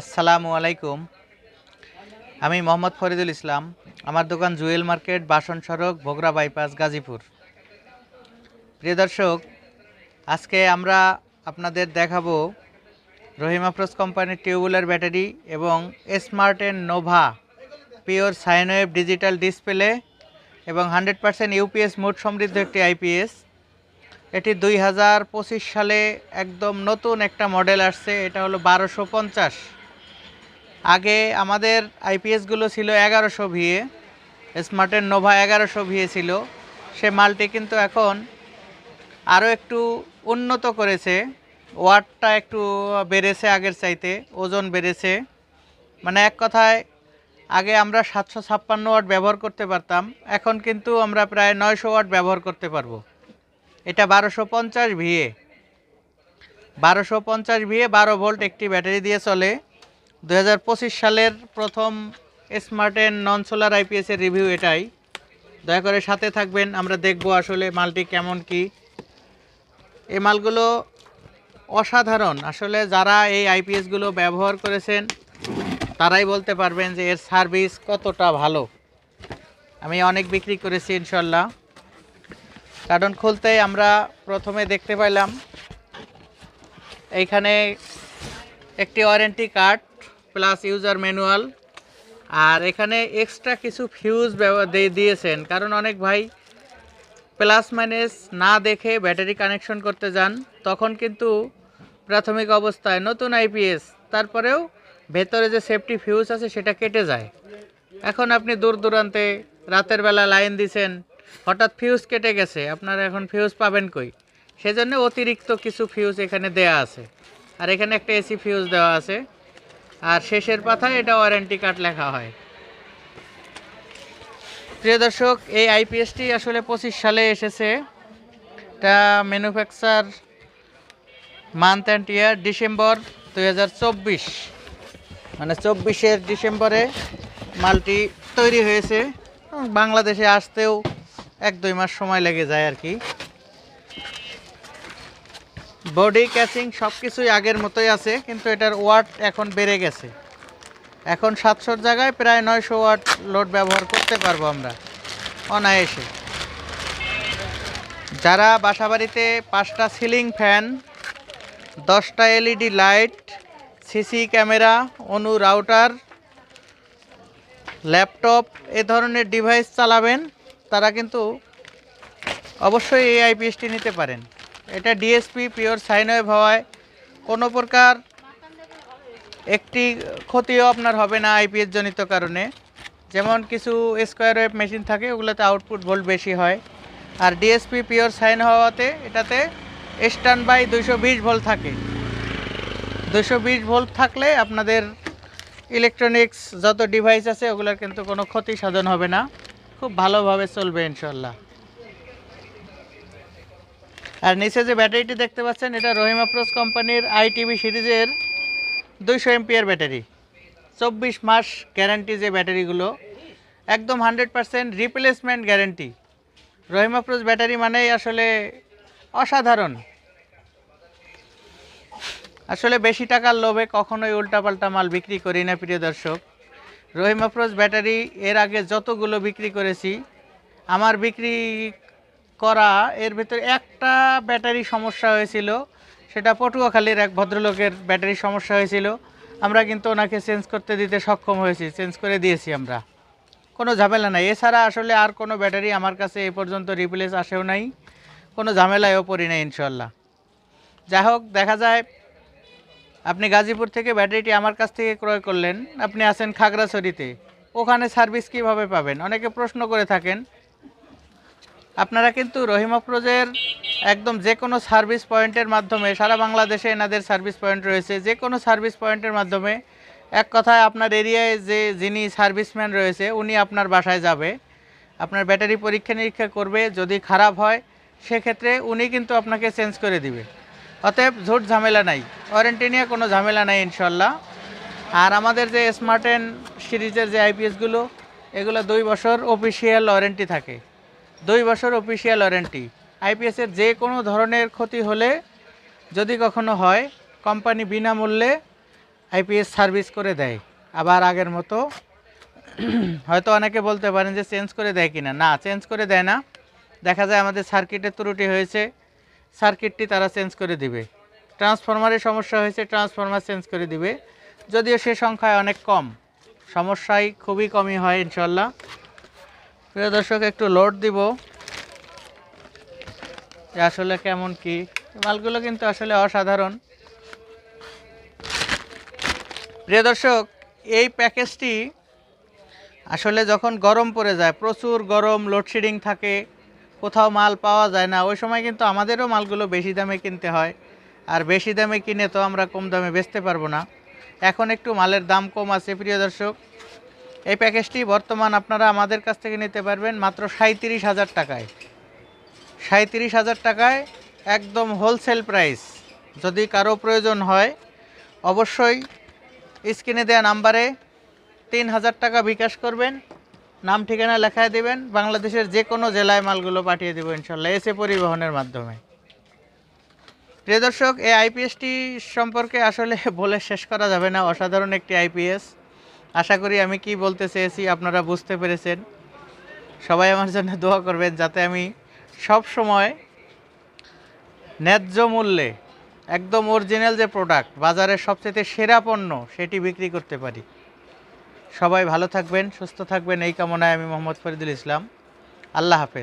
আসসালামু আলাইকুম। আমি মোহাম্মদ ফরিদুল ইসলাম, আমার দোকান জুয়েল মার্কেট, বাসন সড়ক ভোগরা বাইপাস, গাজীপুর। প্রিয় দর্শক, আজকে আমরা আপনাদের দেখাবো রহিম আফরোজ কোম্পানির টিউবুলার ব্যাটারি এবং Smarten Nova pure sine wave digital display এবং হান্ড্রেড পার্সেন্ট ইউপিএস মোট সমৃদ্ধ একটি আইপিএস। এটি দুই হাজার পঁচিশ সালে একদম নতুন একটা মডেল আসছে, এটা হলো বারোশো পঞ্চাশ। আগে আমাদের আইপিএসগুলো ছিল এগারোশো ভিএ স্মার্টের নোভা এগারোশো ভিএ ছিল। সে মালটি কিন্তু এখন আরও একটু উন্নত করেছে। ওয়াটটা একটু বেড়েছে আগের চাইতে, ওজন বেড়েছে। মানে এক কথায়, আগে আমরা সাতশো ছাপ্পান্ন ওয়াট ব্যবহার করতে পারতাম, এখন কিন্তু আমরা প্রায় নয়শো ওয়াট ব্যবহার করতে পারব। এটা বারোশো পঞ্চাশ ভিএ। বারোশো পঞ্চাশ ভিএ বারো ভোল্ট একটি ব্যাটারি দিয়ে চলে। দু হাজার পঁচিশ সালের প্রথম স্মার্টেন নন সোলার আইপিএসের রিভিউ এটাই। দয়া করে সাথে থাকবেন, আমরা দেখব আসলে মালটি কেমন কি। এই মালগুলো অসাধারণ। আসলে যারা এই আইপিএসগুলো ব্যবহার করেছেন, তারাই বলতে পারবেন যে এর সার্ভিস কতটা ভালো। আমি অনেক বিক্রি করেছি, ইনশাল্লাহ। কারণ খুলতে আমরা প্রথমে দেখতে পাইলাম, এইখানে একটি warranty card plus user manual. আর এখানে এক্সট্রা কিছু ফিউজ দিয়েছেন। কারণ অনেক ভাই প্লাস মাইনাস না দেখে ব্যাটারি কানেকশন করতে যান, তখন কিন্তু প্রাথমিক অবস্থায় নতুন আইপিএস, তারপরেও ভেতরে যে সেফটি ফিউজ আছে সেটা কেটে যায়। এখন আপনি দূর দূরান্তে রাতের বেলা লাইন দিছেন, হঠাৎ ফিউজ কেটে গেছে, আপনারা এখন ফিউজ পাবেন কই? সেজন্য অতিরিক্ত কিছু ফিউজ এখানে দেয়া আছে। আর এখানে একটা এসি ফিউজ দেওয়া আছে। আর শেষের পাতায় এটা ওয়ারেন্টি কার্ড লেখা হয়। প্রিয় দর্শক, এই আইপিএসটি আসলে পঁচিশ সালে এসেছে। এটা manufacture month and year December দু হাজার চব্বিশ। মানে চব্বিশের ডিসেম্বরে মালটি তৈরি হয়েছে। বাংলাদেশে আসতেও এক দুই মাস সময় লেগে যায় আর কি। বডি ক্যাচিং সব কিছুই আগের মতোই আছে, কিন্তু এটার ওয়াট এখন বেড়ে গেছে। এখন সাতশোর জায়গায় প্রায় নয়শো ওয়াট লোড ব্যবহার করতে পারব আমরা, অনায়াসে। যারা বাসাবাড়িতে পাঁচটা সিলিং ফ্যান দশটা এলইডি লাইট সিসি ক্যামেরা অনু রাউটার ল্যাপটপ এ ধরনের ডিভাইস চালাবেন, তারা কিন্তু অবশ্যই এই আইপিএসটি নিতে পারেন। এটা ডিএসপি পিওর সাইন ওয়েভ হওয়ায় কোনো প্রকার একটি ক্ষতিও আপনার হবে না আইপিএস জনিত কারণে। যেমন কিছু স্কোয়ার ওয়েভ মেশিন থাকে, ওগুলোতে আউটপুট ভোল্ট বেশি হয়। আর ডিএসপি পিওর সাইন হওয়াতে এটাতে স্ট্যান্ড বাই দুইশো বিশ ভোল্ট থাকে। দুশো ভোল্ট থাকলে আপনাদের ইলেকট্রনিক্স যত ডিভাইস আছে, ওগুলোর কিন্তু কোনো ক্ষতি সাধন হবে না। খুব ভালোভাবে চলবে ইনশাল্লাহ আর নিচে যে ব্যাটারিটি দেখতে পাচ্ছেন, এটা রহিম আফরোজ কোম্পানির আইটিভি সিরিজের দুইশো এমপিয়ার ব্যাটারি। চব্বিশ মাস গ্যারান্টি যে ব্যাটারিগুলো, একদম hundred percent replacement guarantee Rahim Afroz battery মানেই আসলে অসাধারণ। আসলে বেশি টাকার লোভে কখনোই উল্টাপাল্টা মাল বিক্রি করি না, প্রিয় দর্শক। রহিম আফরোজ ব্যাটারি, এর আগে যতগুলো বিক্রি করেছি, আমার বিক্রি করা, এর ভিতরে একটা ব্যাটারি সমস্যা হয়েছিল। সেটা পটুয়াখালীর এক ভদ্রলোকের ব্যাটারি সমস্যা হয়েছিল। আমরা কিন্তু ওনাকে চেঞ্জ করতে দিতে সক্ষম হয়েছি, চেঞ্জ করে দিয়েছি আমরা। কোনো ঝামেলা নাই। এছাড়া আসলে আর কোনো ব্যাটারি আমার কাছে এ পর্যন্ত রিপ্লেস আসেও নাই। কোনো ঝামেলায়ও পড়ি নাই ইনশাল্লাহ যাই হোক, দেখা যায় আপনি গাজীপুর থেকে ব্যাটারিটি আমার কাছ থেকে ক্রয় করলেন। আপনি আছেন খাগড়াছড়িতে। ওখানে সার্ভিস কীভাবে পাবেন? অনেকে প্রশ্ন করে থাকেন আপনারা কিন্তু রহিম আফরোজের একদম যে কোনো সার্ভিস পয়েন্টের মাধ্যমে, সারা বাংলাদেশে এনাদের সার্ভিস পয়েন্ট রয়েছে, যে কোনো সার্ভিস পয়েন্টের মাধ্যমে, এক কথায় আপনার এরিয়ায় যে যিনি সার্ভিসম্যান রয়েছে, উনি আপনার বাসায় যাবে। আপনার ব্যাটারি পরীক্ষা নিরীক্ষা করবে, যদি খারাপ হয়, সেক্ষেত্রে উনি কিন্তু আপনাকে চেঞ্জ করে দিবে। অতএব ঝুট ঝামেলা নাই, ওয়ারেন্টি নিয়ে কোনো ঝামেলা নাই ইনশাল্লাহ আর আমাদের যে স্মার্টেন সিরিজের যে আইপিএসগুলো এগুলো দুই বছর অফিসিয়াল ওয়ারেন্টি থাকে। দুই বছর অফিসিয়াল ওয়ারেন্টি আইপিএসের যে কোনো ধরনের ক্ষতি হলে যদি কখনো হয় কোম্পানি বিনামূল্যে আইপিএস সার্ভিস করে দেয়। আবার আগের মতো হয়তো অনেকে বলতে পারেন যে চেঞ্জ করে দেয় কিনা। না না চেঞ্জ করে দেয় না। দেখা যায় আমাদের সার্কিটের ত্রুটি হয়েছে। সার্কিটটি তারা চেঞ্জ করে দিবে। ট্রান্সফরমারের সমস্যা হয়েছে ট্রান্সফরমার চেঞ্জ করে দিবে। যদিও সে সংখ্যায় অনেক কম। সমস্যাই খুবই কমই হয় ইনশাল্লাহ প্রিয় দর্শক, একটু লোড দিব। যে আসলে কেমন কি। মালগুলো কিন্তু আসলে অসাধারণ। প্রিয় দর্শক, এই প্যাকেজটি আসলে যখন গরম পড়ে যায়, প্রচুর গরম লোডশেডিং থাকে, কোথাও মাল পাওয়া যায় না, ওই সময় কিন্তু আমাদেরও মালগুলো বেশি দামে কিনতে হয়। আর বেশি দামে কিনে তো আমরা কম দামে বেচতে পারব না। এখন একটু মালের দাম কম আছে, প্রিয় দর্শক। এই প্যাকেজটি বর্তমান আপনারা আমাদের কাছ থেকে নিতে পারবেন মাত্র সাঁত্রিশ হাজার টাকায়। সাঁত্রিশ হাজার টাকায় একদম হোলসেল প্রাইস যদি কারও প্রয়োজন হয়, অবশ্যই স্ক্রিনে দেওয়া নাম্বারে তিন হাজার টাকা বিকাশ করবেন। নাম, ঠিকানা লেখায় দেবেন। বাংলাদেশের যে কোনো জেলায় মালগুলো পাঠিয়ে দেবো ইনশাল্লাহ এসে পরিবহনের মাধ্যমে। প্রিয় দর্শক, এই আইপিএসটি সম্পর্কে আসলে বলে শেষ করা যাবে না। অসাধারণ একটি আইপিএস আশা করি আমি কি বলতে চেয়েছি আপনারা বুঝতে পেরেছেন। সবাই আমার জন্য দোয়া করবেন যাতে আমি সব সময় ন্যায্য মূল্যে একদম অরিজিনাল যে প্রোডাক্ট বাজারের সবচেয়ে সেরা পণ্য, সেটি বিক্রি করতে পারি। সবাই ভালো থাকবেন, সুস্থ থাকবেন। এই কামনায় আমি মোহাম্মদ ফরিদুল ইসলাম। আল্লাহ হাফেজ।